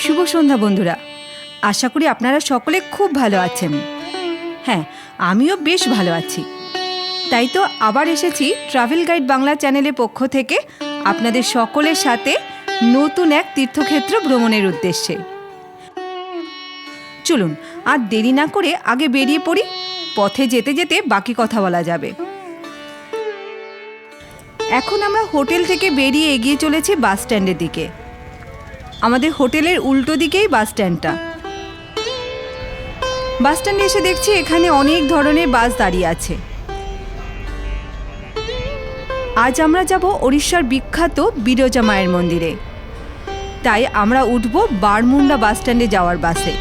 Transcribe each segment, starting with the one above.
শুভ সন্ধ্যা বন্ধুরা। আশা করি আপনারা সকলে খুব ভালো আছেন। হ্যাঁ আমিও বেশ ভালো আছি। তাই তো আবার এসেছি ট্রাভেল গাইড বাংলা চ্যানেলের পক্ষ থেকে আপনাদের সকলের সাথে নতুন এক তীর্থক্ষেত্র ভ্রমণের উদ্দেশ্যে। চলুন, আর দেরি না করে আগে বেরিয়ে পড়ি। পথে যেতে যেতে বাকি কথা বলা যাবে। এখন আমরা হোটেল থেকে বেরিয়ে এগিয়ে চলেছি বাস স্ট্যান্ডের দিকে। আমাদের হোটেলের উল্টো দিকেই বাস স্ট্যান্ডটা। বাস স্ট্যান্ডে এসে দেখছি এখানে অনেক ধরনের বাস দাঁড়িয়ে আছে। আজ আমরা যাব ওড়িশার বিখ্যাত বিরজা মায়ের মন্দিরে। তাই আমরা উঠব বারমুন্ডা বাস স্ট্যান্ডে যাওয়ার বাসে।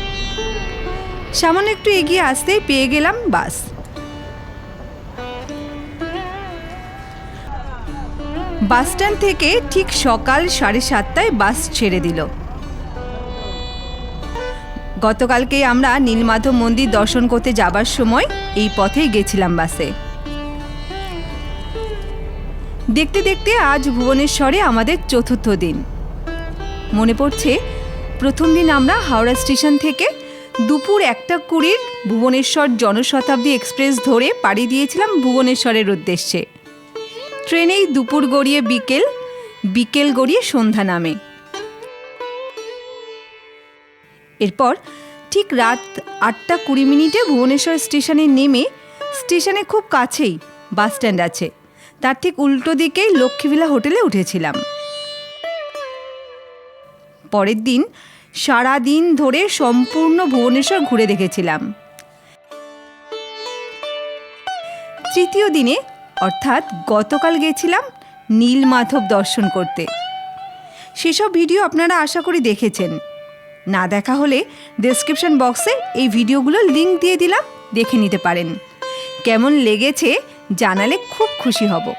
সামান্য একটু এগিয়ে আসতেই পেয়ে গেলাম বাস। বাস স্ট্যান্ড থেকে ঠিক সকাল সাড়ে সাতটায় বাস ছেড়ে দিল। গতকালকেই আমরা নীলমাধব মন্দির দর্শন করতে যাবার সময় এই পথেই গেছিলাম বাসে। দেখতে দেখতে আজ ভুবনেশ্বরে আমাদের চতুর্থ দিন। মনে পড়ছে, প্রথম দিন আমরা হাওড়া স্টেশন থেকে দুপুর একটা কুড়ির ভুবনেশ্বর জনশতাব্দী এক্সপ্রেস ধরে পাড়ি দিয়েছিলাম ভুবনেশ্বরের উদ্দেশ্যে। ট্রেনেই দুপুর গড়িয়ে বিকেল বিকেল গড়িয়ে সন্ধ্যা নামে। এরপর ঠিক রাত আটটা কুড়ি মিনিটে ভুবনেশ্বর স্টেশনে নেমে, স্টেশনে খুব কাছেই বাস স্ট্যান্ড আছে। তার ঠিক উল্টো দিকেই লক্ষ্মীভিলা হোটেলে উঠেছিলাম। পরের দিন সারা দিন ধরে সম্পূর্ণ ভুবনেশ্বর ঘুরে দেখেছিলাম। তৃতীয় দিনে অর্থাৎ গতকাল গেছিলাম নীলমাধব দর্শন করতে। সেসব ভিডিও আপনারা আশা করি দেখেছেন। না দেখা হলে ডেসক্রিপশন বক্সে এই ভিডিওগুলোর লিঙ্ক দিয়ে দিলাম, দেখে নিতে পারেন। কেমন লেগেছে জানালে খুব খুশি হব।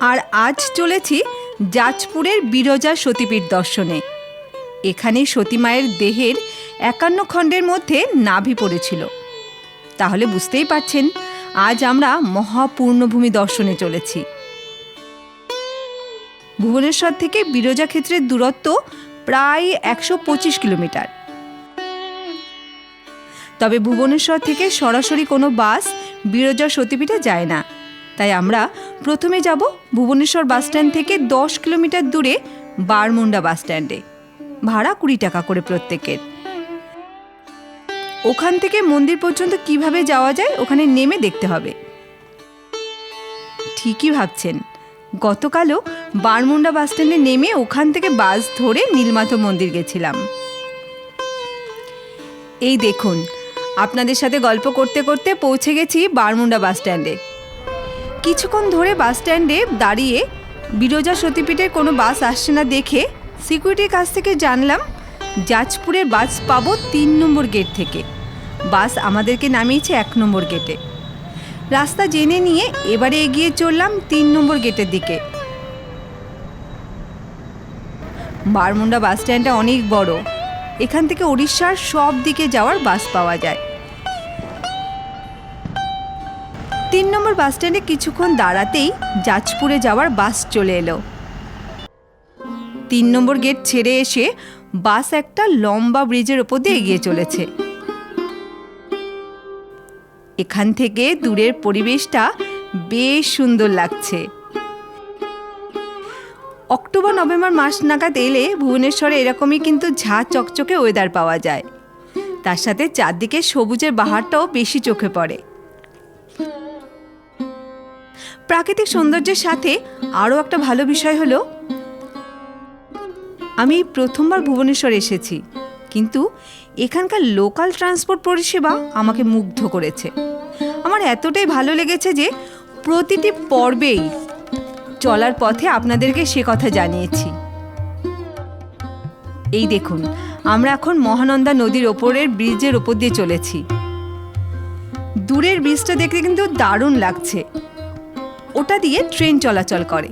আর আজ চলেছি যাজপুরের বিরজা সতীপীঠ দর্শনে। এখানে সতীমায়ের দেহের একান্ন খণ্ডের মধ্যে নাভি পড়েছিল। তাহলে বুঝতেই পারছেন, আজ আমরা মহাপূর্ণভূমি দর্শনে চলেছি। ভুবনেশ্বর থেকে বিরজা ক্ষেত্রের দূরত্ব প্রায় একশো পঁচিশ কিলোমিটার। তবে ভুবনেশ্বর থেকে সরাসরি কোনো বাস বিরজা সতীপীঠে যায় না। তাই আমরা প্রথমে যাব ভুবনেশ্বর বাস স্ট্যান্ড থেকে দশ কিলোমিটার দূরে বারমুন্ডা বাস স্ট্যান্ডে। ভাড়া কুড়ি টাকা করে প্রত্যেকের। ওখান থেকে মন্দির পর্যন্ত কীভাবে যাওয়া যায় ওখানে নেমে দেখতে হবে। ঠিকই ভাবছেন। গতকালও বারমুন্ডা বাস স্ট্যান্ডে নেমে ওখান থেকে বাস ধরে নীলমাধব মন্দির গেছিলাম। এই দেখুন, আপনাদের সাথে গল্প করতে করতে পৌঁছে গেছি বারমুন্ডা বাস স্ট্যান্ডে। কিছুক্ষণ ধরে বাস স্ট্যান্ডে দাঁড়িয়ে বিরজা সতীপীঠের কোনো বাস আসছে না দেখে সিকিউরিটির কাছ থেকে জানলাম যাজপুরের বাস পাবো তিন নম্বর গেট থেকে। বাস আমাদেরকে নামিয়েছে এক নম্বর গেটে। রাস্তা জেনে নিয়ে এবারে এগিয়ে চললাম তিন নম্বর গেটের দিকে। বারমুন্ডা বাস স্ট্যান্ডটা অনেক বড়। এখান থেকে উড়িষ্যার সব দিকে যাওয়ার বাস পাওয়া যায়। তিন নম্বর বাস স্ট্যান্ডে কিছুক্ষণ দাঁড়াতেই যাজপুরে যাওয়ার বাস চলে এলো। তিন নম্বর গেট ছেড়ে এসে বাস একটা লম্বা ব্রিজের ওপর দিয়ে এগিয়ে চলেছে। এখান থেকে দূরের পরিবেশটা বেশ সুন্দর লাগছে। অক্টোবর, নভেম্বর মাস নাগাদ এলে ভুবনেশ্বরে এরকমই কিন্তু ঝা চকচকে ওয়েদার পাওয়া যায়। তার সাথে চারদিকে সবুজের বাহারটাও বেশি চোখে পড়ে। প্রাকৃতিক সৌন্দর্যের সাথে আরও একটা ভালো বিষয় হলো আমি প্রথমবার ভুবনেশ্বর এসেছি, কিন্তু এখানকার লোকাল ট্রান্সপোর্ট পরিষেবা আমাকে মুগ্ধ করেছে। আমার এতটাই ভালো লেগেছে যে প্রতিটি পর্বেই চলার পথে আপনাদেরকে সে কথা জানিয়েছি। এই দেখুন, আমরা এখন মহানন্দা নদীর ওপরের ব্রিজের ওপর দিয়ে চলেছি। দূরের ব্রিজটা দেখতে কিন্তু দারুণ লাগছে। ওটা দিয়ে ট্রেন চলাচল করে।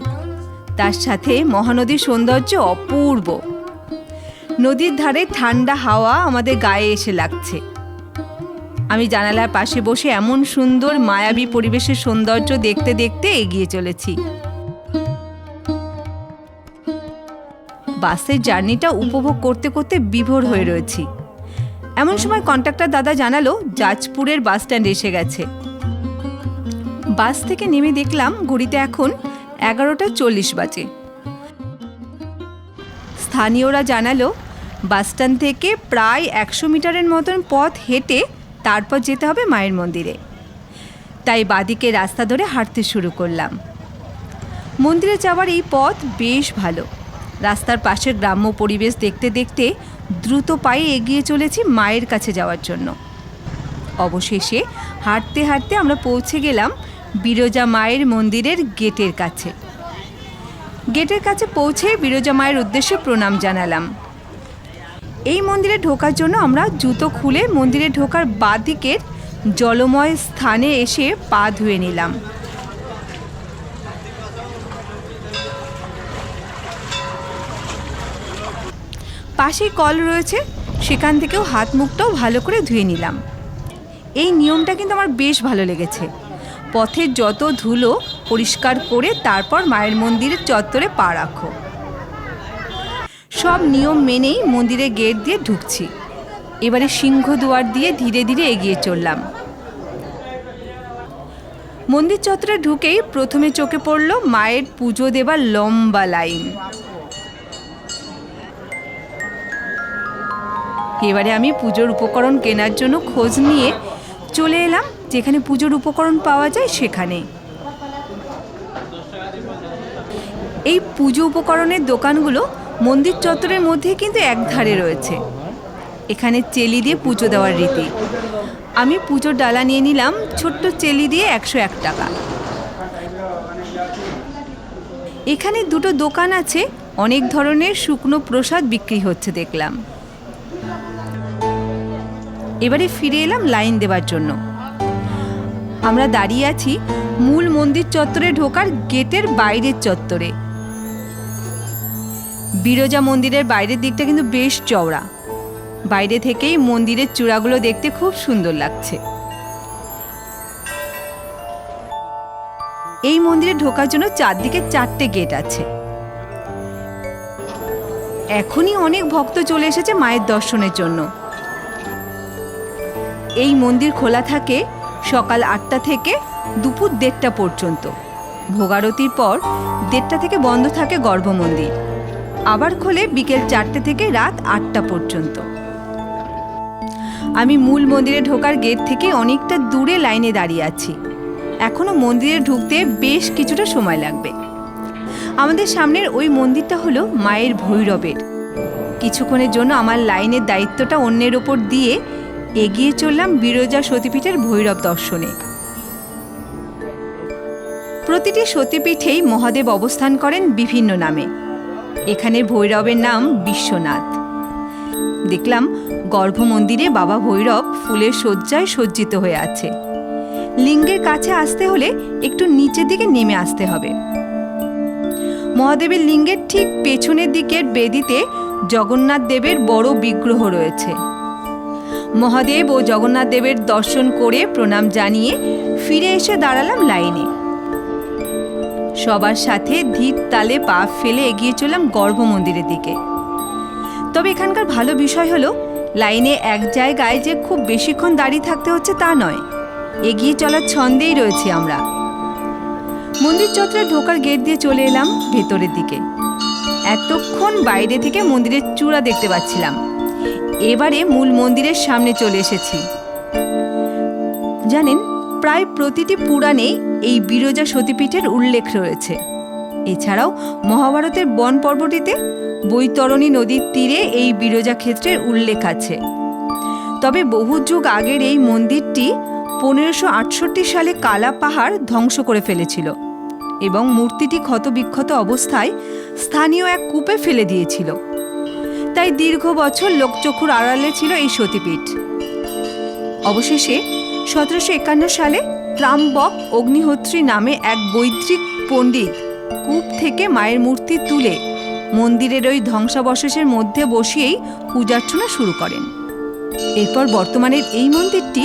তার সাথে মহানদীর সৌন্দর্য অপূর্ব। নদীর ধারে ঠান্ডা হাওয়া আমাদের গায়ে এসে লাগছে। আমি জানালার পাশে বসে এমন সুন্দর মায়াবী পরিবেশের সৌন্দর্য দেখতে দেখতে এগিয়ে চলেছি। বাসের জার্নিটা উপভোগ করতে করতে বিভোর হয়ে রয়েছি। এমন সময় কন্ট্রাক্টর দাদা জানালো জাজপুরের বাস স্ট্যান্ড এসে গেছে। বাস থেকে নেমে দেখলাম, ঘড়িতে এখন এগারোটা চল্লিশ বাজে। স্থানীয়রা জানালো বাসস্ট্যান্ড থেকে প্রায় একশো মিটারের মতন পথ হেঁটে তারপর যেতে হবে মায়ের মন্দিরে। তাই বাদিকে রাস্তা ধরে হাঁটতে শুরু করলাম। মন্দিরে যাওয়ার এই পথ বেশ ভালো। রাস্তার পাশের গ্রাম্য পরিবেশ দেখতে দেখতে দ্রুত পায়ে এগিয়ে চলেছি মায়ের কাছে যাওয়ার জন্য। অবশেষে হাঁটতে হাঁটতে আমরা পৌঁছে গেলাম বিরজা মায়ের মন্দিরের গেটের কাছে। গেটের কাছে পৌঁছে বিরজা মায়ের উদ্দেশ্যে প্রণাম জানালাম। এই মন্দিরে ঢোকার জন্য আমরা জুতো খুলে মন্দিরে ঢোকার বাদিকের জলময় স্থানে এসে পা ধুয়ে নিলাম। পাশেই কল রয়েছে, সেখান থেকেও হাত মুখটাও ভালো করে ধুয়ে নিলাম। এই নিয়মটা কিন্তু আমার বেশ ভালো লেগেছে। পথের যত ধুলো পরিষ্কার করে তারপর মায়ের মন্দিরের চত্বরে পা রাখো। সব নিয়ম মেনেই মন্দিরে গেট দিয়ে ঢুকছি। এবারে সিংহ দুয়ার দিয়ে ধীরে ধীরে এগিয়ে চললাম। মন্দির চত্বরে ঢুকেই প্রথমে চোখে পড়ল মায়ের পুজো দেবার লম্বা লাইন। এবারে আমি পুজোর উপকরণ কেনার জন্য খোঁজ নিয়ে চলে এলাম যেখানে পুজোর উপকরণ পাওয়া যায় সেখানে। এই পুজো উপকরণের দোকানগুলো মন্দির চত্বরের মধ্যে কিন্তু এক ধারে রয়েছে। এখানে চেলি দিয়ে পুজো দেওয়ার রীতি। আমি পুজোর ডালা নিয়ে নিলাম ছোট্ট চেলি দিয়ে একশো এক টাকা। এখানে দুটো দোকান আছে, অনেক ধরনের শুকনো প্রসাদ বিক্রি হচ্ছে দেখলাম। এবারে ফিরে এলাম লাইন দেওয়ার জন্য। আমরা দাঁড়িয়ে আছি মূল মন্দির চত্বরে ঢোকার গেটের বাইরের চত্বরে। বিরজা মন্দিরের বাইরের দিকটা কিন্তু বেশ চওড়া। বাইরে থেকেই মন্দিরের চূড়াগুলো দেখতে খুব সুন্দর লাগছে। এই মন্দিরে ঢোকার জন্য চারদিকে চারটে গেট আছে। এখনই অনেক ভক্ত চলে এসেছে মায়ের দর্শনের জন্য। এই মন্দির খোলা থাকে সকাল আটটা থেকে দুপুর দেড়টা পর্যন্ত। ভোগারতির পর দেড়টা থেকে বন্ধ থাকে গর্ভমন্দির আবার খোলে বিকেল চারটে থেকে রাত আটটা পর্যন্ত। আমি মূল মন্দিরে ঢোকার গেট থেকে অনেকটা দূরে লাইনে দাঁড়িয়ে আছি। এখনও মন্দিরে ঢুকতে বেশ কিছুটা সময় লাগবে। আমাদের সামনের ওই মন্দিরটা হলো মায়ের ভৈরবের। কিছুক্ষণের জন্য আমার লাইনের দায়িত্বটা অন্যের ওপর দিয়ে এগিয়ে চললাম বিরজা সতীপীঠের ভৈরব দর্শনে। প্রতিটি সতীপীঠেই মহাদেব অবস্থান করেন বিভিন্ন নামে। এখানে ভৈরবের নাম বিশ্বনাথ। দেখলাম গর্ভ মন্দিরে বাবা ভৈরব ফুলের শয্যায় সজ্জিত হয়ে আছে। লিঙ্গের কাছে আসতে হলে একটু নিচের দিকে নেমে আসতে হবে। মহাদেবের লিঙ্গের ঠিক পেছনের দিকের বেদিতে জগন্নাথ দেবের বড় বিগ্রহ রয়েছে। মহাদেব ও জগন্নাথ দেবের দর্শন করে প্রণাম জানিয়ে ফিরে এসে দাঁড়ালাম লাইনে। সবার সাথে ধীর তালে পা ফেলে এগিয়ে চললাম গর্ভ মন্দিরের দিকে। তবে এখানকার ভালো বিষয় হলো, লাইনে এক জায়গায় যে খুব বেশিক্ষণ দাঁড়িয়ে থাকতে হচ্ছে তা নয়। এগিয়ে চলার ছন্দেই রয়েছি আমরা। মন্দির চত্বরে ঢোকার গেট দিয়ে চলে এলাম ভেতরের দিকে। এতক্ষণ বাইরে থেকে মন্দিরের চূড়া দেখতে পাচ্ছিলাম। এবারে মূল মন্দিরের সামনে চলে এসেছি। জানেন, প্রায় প্রতিটি পুরাণে এই বিরজা সতীপীঠের উল্লেখ রয়েছে। এছাড়াও মহাভারতের বন পর্বটিতে বৈতরণী নদীর তীরে এই বিরজা ক্ষেত্রের উল্লেখ আছে। তবে বহু যুগ আগের এই মন্দিরটি পনেরোশো সালে কালা পাহাড় ধ্বংস করে ফেলেছিল এবং মূর্তিটি ক্ষতবিক্ষত অবস্থায় স্থানীয় এক কূপে ফেলে দিয়েছিল। তাই দীর্ঘ বছর লোকচক্ষুর আড়ালে ছিল এই সতীপীঠ। অবশেষে সতেরোশো একান্ন সালে ত্রাম্বক অগ্নিহোত্রী নামে এক বৈদ্রিক পণ্ডিত কূপ থেকে মায়ের মূর্তি তুলে মন্দিরের ওই ধ্বংসাবশেষের মধ্যে বসিয়েই পূজার্চনা শুরু করেন। এরপর বর্তমানের এই মন্দিরটি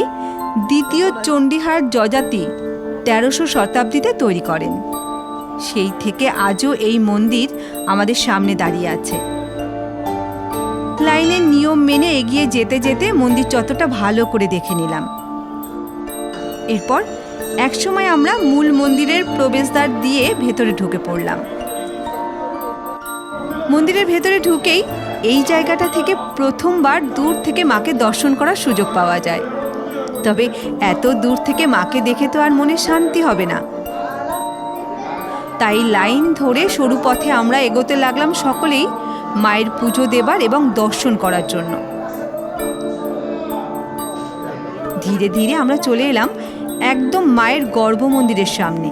দ্বিতীয় চণ্ডীহার যজাতি তেরোশো শতাব্দীতে তৈরি করেন। সেই থেকে আজও এই মন্দির আমাদের সামনে দাঁড়িয়ে আছে। লাইনের নিয়ম মেনে এগিয়ে যেতে যেতে মন্দির চত্বরটা ভালো করে দেখে নিলাম। এরপর একসময় আমরা মূল মন্দিরের প্রবেশদ্বার দিয়ে ভেতরে ঢুকে পড়লাম। মন্দিরের ভেতরে ঢুকেই এই জায়গাটা থেকে প্রথমবার দূর থেকে মাকে দর্শন করার সুযোগ পাওয়া যায়। তবে এত দূর থেকে মাকে দেখে তো আর মনে শান্তি হবে না। তাই লাইন ধরে সরু পথে আমরা এগোতে লাগলাম সকলেই মায়ের পুজো দেবার এবং দর্শন করার জন্য। ধীরে ধীরে আমরা চলে এলাম একদম মায়ের গর্ভ মন্দিরের সামনে।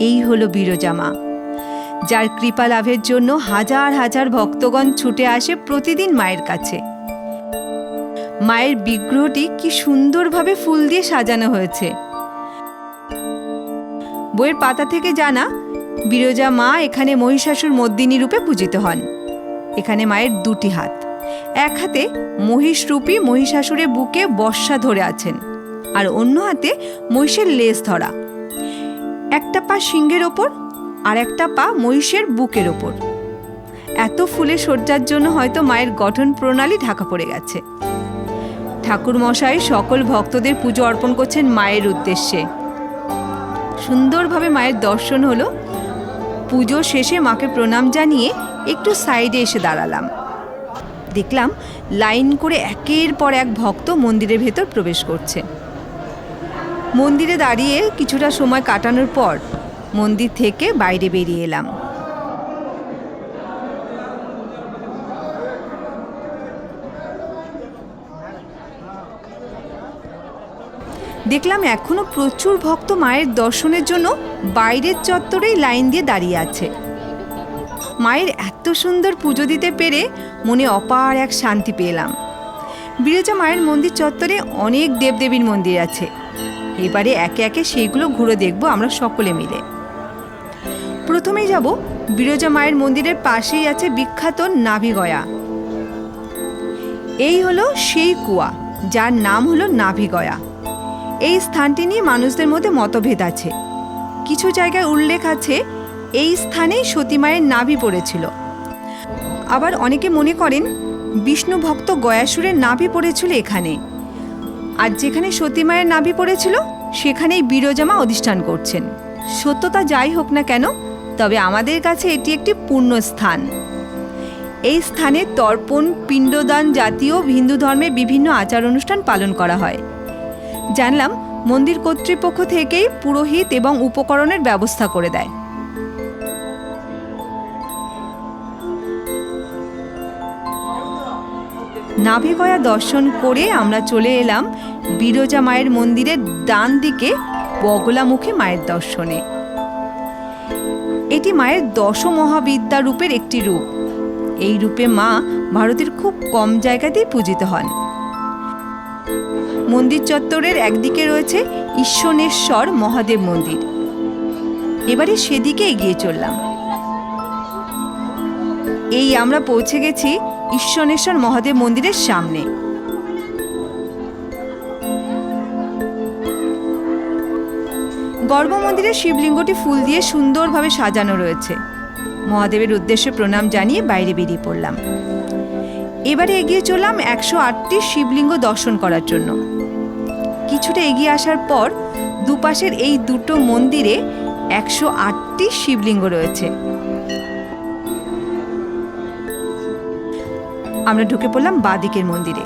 এই হলো বিরজা মা যার কৃপা লাভের জন্য হাজার হাজার ভক্তগণ ছুটে আসে প্রতিদিন মায়ের কাছে। মায়ের বিগ্রহটি কি সুন্দরভাবে ফুল দিয়ে সাজানো হয়েছে। বইয়ের পাতা থেকে জানা বিরজা মা এখানে মহিষাসুর মর্দিনী রূপে পূজিত হন। এখানে মায়ের দুটি হাত। এক হাতে মহিষরূপী মহিষাসুরের বুকে বর্ষা ধরে আছেন আর অন্য হাতে মহিষের লেজ ধরা। একটা পা সিংহের ওপর আর একটা পা মহিষের বুকের ওপর। এত ফুলে সজ্জার জন্য হয়তো মায়ের গঠন প্রণালী ঢাকা পড়ে গেছে। ঠাকুর মশাই সকল ভক্তদের পুজো অর্পণ করছেন মায়ের উদ্দেশ্যে। সুন্দরভাবে মায়ের দর্শন হলো পুজো শেষে মাকে প্রণাম জানিয়ে একটু সাইডে এসে দাঁড়ালাম। দেখলাম লাইন করে একের পর এক ভক্ত মন্দিরের ভেতর প্রবেশ করছে। মন্দিরে দাঁড়িয়ে কিছুটা সময় কাটানোর পর মন্দির থেকে বাইরে বেরিয়ে এলাম। দেখলাম এখনও প্রচুর ভক্ত মায়ের দর্শনের জন্য বাইরের চত্বরেই লাইন দিয়ে দাঁড়িয়ে আছে। মায়ের এত সুন্দর পুজো দিতে পেরে মনে অপার এক শান্তি পেলাম। বিরজা মায়ের মন্দির চত্বরে অনেক দেবদেবীর মন্দির আছে। এবারে একে একে সেইগুলো ঘুরে দেখব আমরা সকলে মিলে। প্রথমেই যাব বিরজা মায়ের মন্দিরের পাশেই আছে বিখ্যাত নাভিগয়া এই হলো সেই কুয়া, যার নাম হলো নাভিগয়া এই স্থানটি নিয়ে মানুষদের মধ্যে মতভেদ আছে। কিছু জায়গায় উল্লেখ আছে, এই স্থানেই সতীমায়ের নাভি পড়েছিল। আবার অনেকে মনে করেন, বিষ্ণু ভক্ত গয়াসুরের নাভি পড়েছিল এখানে। আর যেখানে সতীমায়ের নাভি পড়েছিল, সেখানেই বিরজামা অধিষ্ঠান করছেন। সত্যতা যাই হোক না কেন, তবে আমাদের কাছে এটি একটি পূর্ণ স্থান। এই স্থানে তর্পণ, পিণ্ডদান জাতীয় হিন্দু ধর্মে বিভিন্ন আচার অনুষ্ঠান পালন করা হয়। জানলাম মন্দির কর্তৃপক্ষ থেকেই পুরোহিত এবং উপকরণের ব্যবস্থা করে দেয়। নাভিগয়া দর্শন করে আমরা চলে এলাম বিরজা মায়ের মন্দিরের ডান দিকে বগলামুখী মায়ের দর্শনে। এটি মায়ের দশ মহাবিদ্যা রূপের একটি রূপ। এই রূপে মা ভারতের খুব কম জায়গাতেই পূজিত হন। মন্দির চত্বরের একদিকে রয়েছে ঈশ্বনেশ্বর মহাদেব মন্দির। এবারে সেদিকে এগিয়ে চললাম। এই আমরা পৌঁছে গেছি ঈশ্বনেশ্বর মহাদেব মন্দিরের সামনে। গর্ভ মন্দিরের শিবলিঙ্গটি ফুল দিয়ে সুন্দরভাবে সাজানো রয়েছে। মহাদেবের উদ্দেশ্যে প্রণাম জানিয়ে বাইরে বেরিয়ে পড়লাম। এবারে এগিয়ে চললাম একশো আটটি শিবলিঙ্গ দর্শন করার জন্য। কিছুটা এগিয়ে আসার পর দুপাশের এই দুটো মন্দিরে একশো আটটি শিবলিঙ্গ রয়েছে। আমরা ঢুকে পড়লাম বাদিকের মন্দিরে।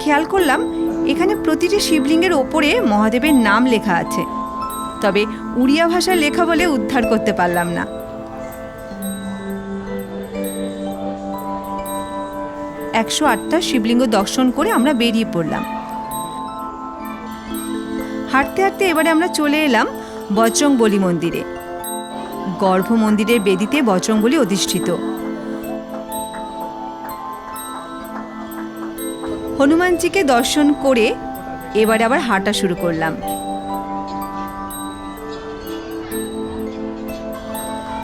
খেয়াল করলাম, এখানে প্রতিটি শিবলিঙ্গের ওপরে মহাদেবের নাম লেখা আছে। তবে উড়িয়া ভাষার লেখা বলে উদ্ধার করতে পারলাম না। একশো আটটা শিবলিঙ্গ দর্শন করে আমরা বেরিয়ে পড়লাম। হাঁটতে হাঁটতে এবারে আমরা চলে এলাম বজরং বলি মন্দিরে। গর্ভ মন্দিরের বেদিতে বজরং বলি অধিষ্ঠিত। হনুমানজিকে দর্শন করে এবারে আবার হাঁটা শুরু করলাম।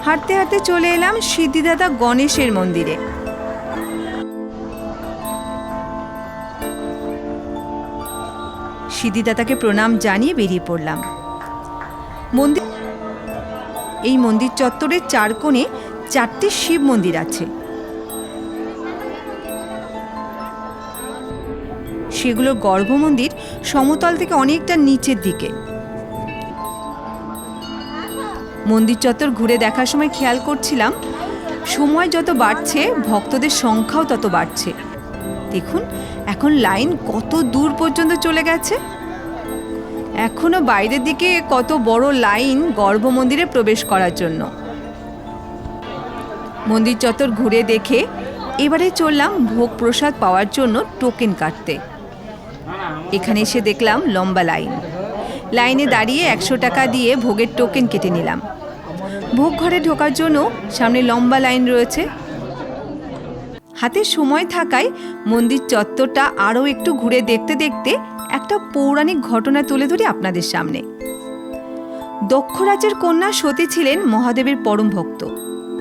হাঁটতে হাঁটতে চলে এলাম সিদ্ধিদাতা গণেশের মন্দিরে। সিদ্ধিদাতাকে প্রণাম জানিয়ে বেরিয়ে পড়লাম। মন্দির এই মন্দির চত্বরের চার কোণে চারটি শিব মন্দির আছে। সেগুলোর গর্ভমন্দির সমতল থেকে অনেকটা নিচের দিকে। মন্দির চত্বর ঘুরে দেখার সময় খেয়াল করছিলাম, সময় যত বাড়ছে, ভক্তদের সংখ্যাও তত বাড়ছে। দেখুন এখন লাইন কত দূর পর্যন্ত চলে গেছে? এখনও বাইরের দিকে কত বড় লাইন গর্ভ মন্দিরে প্রবেশ করার জন্য। মন্দির চত্বর ঘুরে দেখে এবারে চললাম ভোগ প্রসাদ পাওয়ার জন্য টোকেন কাটতে। এখানে এসে দেখলাম লম্বা লাইন। লাইনে দাঁড়িয়ে একশো টাকা দিয়ে ভোগের টোকেন কেটে নিলাম। ভোগ ঘরে ঢোকার জন্য সামনে লম্বা লাইন রয়েছে। হাতে সময় থাকায় মন্দির চত্বরটা আরও একটু ঘুরে দেখতে দেখতে একটা পৌরাণিক ঘটনা তুলে ধরি আপনাদের সামনে। দক্ষরাজের কন্যা সতী ছিলেন মহাদেবের পরম ভক্ত।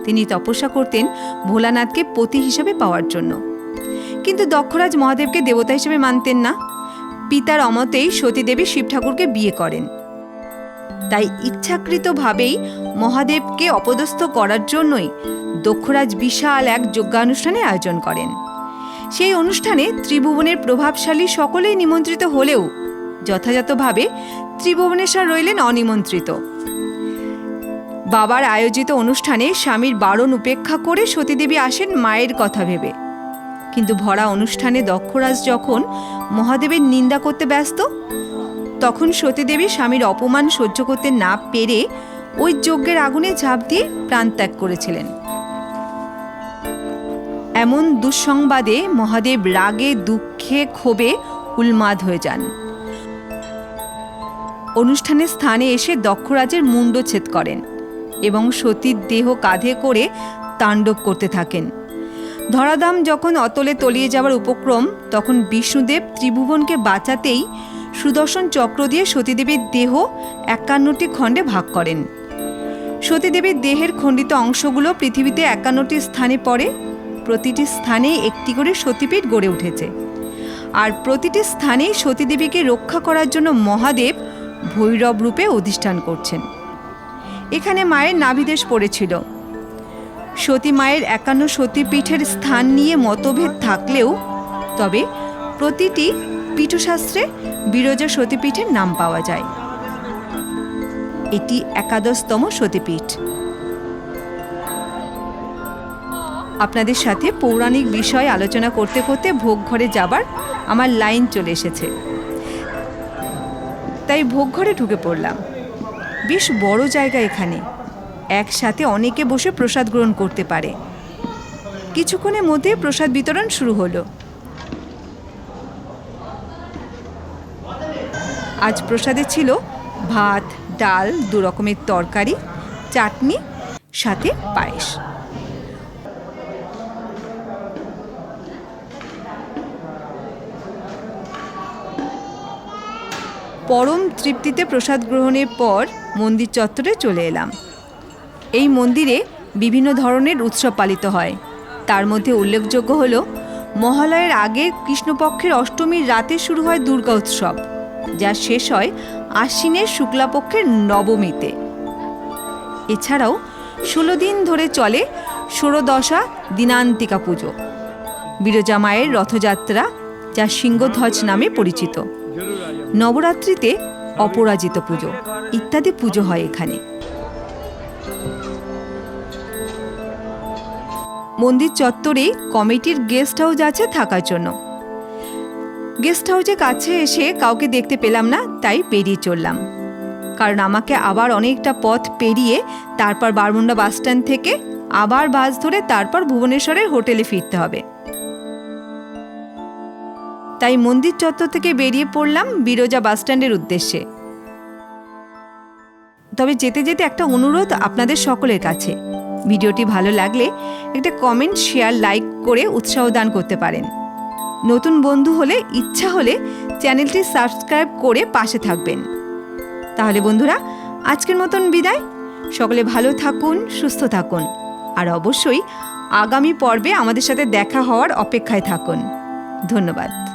তিনি তপস্যা করতেন ভোলানাথকে পতি হিসেবে পাওয়ার জন্য। কিন্তু দক্ষরাজ মহাদেবকে দেবতা হিসেবে মানতেন না। পিতার অমতেই সতীদেবী শিব ঠাকুরকে বিয়ে করেন। তাই ইচ্ছাকৃতভাবেই মহাদেবকে অপদস্থ করার জন্যই দক্ষরাজ বিশাল এক যজ্ঞানুষ্ঠানের আয়োজন করেন। সেই অনুষ্ঠানে ত্রিভুবনের প্রভাবশালী সকলেই নিমন্ত্রিত হলেও যথাযথভাবে ত্রিভুবনেশ্বর রইলেন অনিমন্ত্রিত। বাবার আয়োজিত অনুষ্ঠানে স্বামীর বারণ উপেক্ষা করে সতীদেবী আসেন মায়ের কথা ভেবে। কিন্তু ভরা অনুষ্ঠানে দক্ষরাজ যখন মহাদেবের নিন্দা করতে ব্যস্ত তখন সতীদেবী স্বামীর অপমান সহ্য করতে না পেরে ওই যজ্ঞের আগুনে ঝাঁপ দিয়ে প্রাণত্যাগ করেছিলেন। এমন দুঃসংবাদে মহাদেব রাগে, দুঃখে, ক্ষোভে উন্মাদ হয়ে যান। অনুষ্ঠানের স্থানে এসে দক্ষরাজের মুন্ডচ্ছেদ করেন এবং সতীর দেহ কাঁধে করে তাণ্ডব করতে থাকেন। ধরাধাম যখন অতলে তলিয়ে যাওয়ার উপক্রম, তখন বিষ্ণুদেব ত্রিভুবনকে বাঁচাতেই সুদর্শন চক্র দিয়ে সতীদেবীর দেহ একান্নটি খণ্ডে ভাগ করেন। সতীদেবীর দেহের খণ্ডিত অংশগুলো পৃথিবীতে একান্নটি স্থানে পড়ে, প্রতিটি স্থানে একটি করে সতীপীঠ গড়ে উঠেছে। আর প্রতিটি স্থানেই সতীদেবীকে রক্ষা করার জন্য মহাদেব ভৈরব রূপে অধিষ্ঠান করছেন। এখানে মায়ের নাভিদেশ পড়েছিল। সতী মায়ের একান্ন সতীপীঠের স্থান নিয়ে মতভেদ থাকলেও তবে প্রতিটি পীঠশাস্ত্রে বিরজা সতীপীঠের নাম পাওয়া যায়। এটি একাদশতম সতীপীঠ। আপনাদের সাথে পৌরাণিক বিষয় আলোচনা করতে করতে ভোগ ঘরে যাবার আমার লাইন চলে এসেছে। তাই ভোগ ঘরে ঢুকে পড়লাম। বেশ বড় জায়গা এখানে। একসাথে অনেকে বসে প্রসাদ গ্রহণ করতে পারে। কিছুক্ষণের মধ্যে প্রসাদ বিতরণ শুরু হলো। আজ প্রসাদে ছিল ভাত, ডাল, দু রকমের তরকারি, চাটনি, সাথে পায়েস। পরম তৃপ্তিতে প্রসাদ গ্রহণের পর মন্দির চত্বরে চলে এলাম। এই মন্দিরে বিভিন্ন ধরনের উৎসব পালিত হয়। তার মধ্যে উল্লেখযোগ্য হল, মহালয়ের আগে কৃষ্ণপক্ষের অষ্টমীর রাতে শুরু হয় দুর্গা উৎসব। যা শেষ হয় আশ্বিনের শুক্লাপক্ষের নবমীতে। এছাড়াও ষোলো দিন ধরে চলে ষোড়দশা দিনান্তিকা পুজো। বিরজা মায়ের রথযাত্রা যা সিংহধ্বজ নামে পরিচিত। নবরাত্রিতে অপরাজিত পুজো, ইত্যাদি পুজো হয় এখানে। মন্দির চত্বরে কমিটির গেস্ট হাউস আছে থাকার জন্য। গেস্ট হাউসের কাছে এসে কাউকে দেখতে পেলাম না, তাই পেরিয়ে চললাম। কারণ আমাকে আবার অনেকটা পথ পেরিয়ে তারপর বারমুন্ডা বাসস্ট্যান্ড থেকে আবার বাস ধরে তারপর ভুবনেশ্বরের হোটেলে ফিরতে হবে। তাই মন্দির চত্বর থেকে বেরিয়ে পড়লাম বিরজা বাসস্ট্যান্ডের উদ্দেশ্যে। তবে যেতে যেতে একটা অনুরোধ আপনাদের সকলের কাছে। ভিডিওটি ভালো লাগলে একটা কমেন্ট, শেয়ার, লাইক করে উৎসাহ দান করতে পারেন। নতুন বন্ধু হলে ইচ্ছা হলে চ্যানেলটি সাবস্ক্রাইব করে পাশে থাকবেন। তাহলে বন্ধুরা, আজকের মতন বিদায়। সকলে ভালো থাকুন, সুস্থ থাকুন। আর অবশ্যই আগামী পর্বে আমাদের সাথে দেখা হওয়ার অপেক্ষায় থাকুন। ধন্যবাদ।